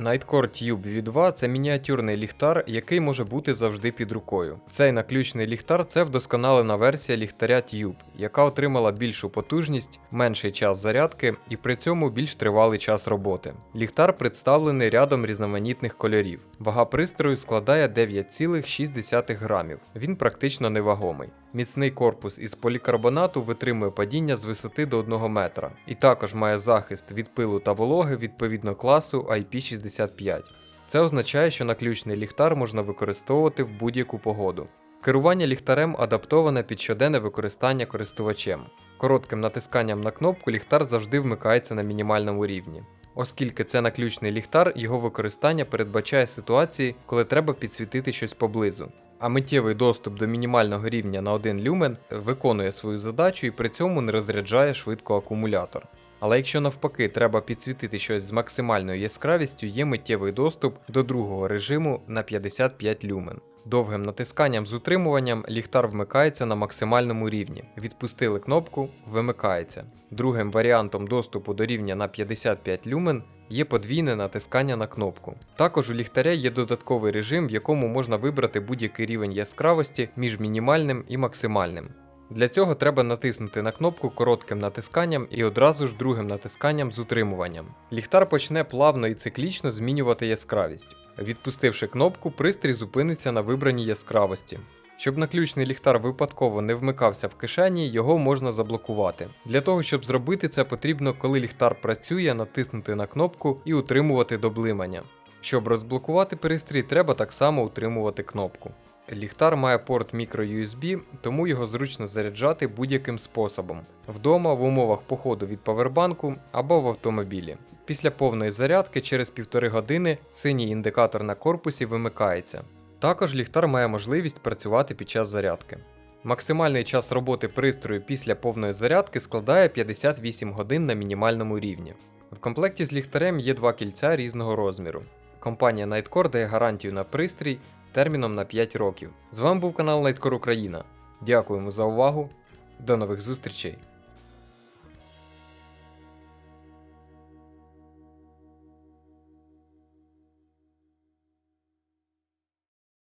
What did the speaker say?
Nightcore Tube V2 це мініатюрний ліхтар, який може бути завжди під рукою. Цей наключний ліхтар це вдосконалена версія ліхтаря Tube, яка отримала більшу потужність, менший час зарядки і при цьому більш тривалий час роботи. Ліхтар представлений рядом різноманітних кольорів. Вага пристрою складає 9,6 грамів. Він практично невагомий. Міцний корпус із полікарбонату витримує падіння з висоти до 1 метра, і також має захист від пилу та вологи відповідно класу IP65. Це означає, що наключний ліхтар можна використовувати в будь-яку погоду. Керування ліхтарем адаптоване під щоденне використання користувачем. Коротким натисканням на кнопку ліхтар завжди вмикається на мінімальному рівні. Оскільки це наключний ліхтар, його використання передбачає ситуації, коли треба підсвітити щось поблизу. А миттєвий доступ до мінімального рівня на 1 люмен виконує свою задачу і при цьому не розряджає швидко акумулятор. Але якщо навпаки треба підсвітити щось з максимальною яскравістю, є миттєвий доступ до другого режиму на 55 люмен. Довгим натисканням з утримуванням ліхтар вмикається на максимальному рівні. Відпустили кнопку, вимикається. Другим варіантом доступу до рівня на 55 люмен є подвійне натискання на кнопку. Також у ліхтаря є додатковий режим, в якому можна вибрати будь-який рівень яскравості між мінімальним і максимальним. Для цього треба натиснути на кнопку коротким натисканням і одразу ж другим натисканням з утримуванням. Ліхтар почне плавно і циклічно змінювати яскравість. Відпустивши кнопку, пристрій зупиниться на вибраній яскравості. Щоб наключний ліхтар випадково не вмикався в кишені, його можна заблокувати. Для того, щоб зробити це, потрібно, коли ліхтар працює, натиснути на кнопку і утримувати до блимання. Щоб розблокувати пристрій, треба так само утримувати кнопку. Ліхтар має порт microUSB, тому його зручно заряджати будь-яким способом: вдома, в умовах походу від павербанку або в автомобілі. Після повної зарядки через півтори години синій індикатор на корпусі вимикається. Також ліхтар має можливість працювати під час зарядки. Максимальний час роботи пристрою після повної зарядки складає 58 годин на мінімальному рівні. В комплекті з ліхтарем є два кільця різного розміру. Компанія Nightcore дає гарантію на пристрій терміном на 5 років. З вами був канал Nightcore Україна. Дякуємо за увагу. До нових зустрічей!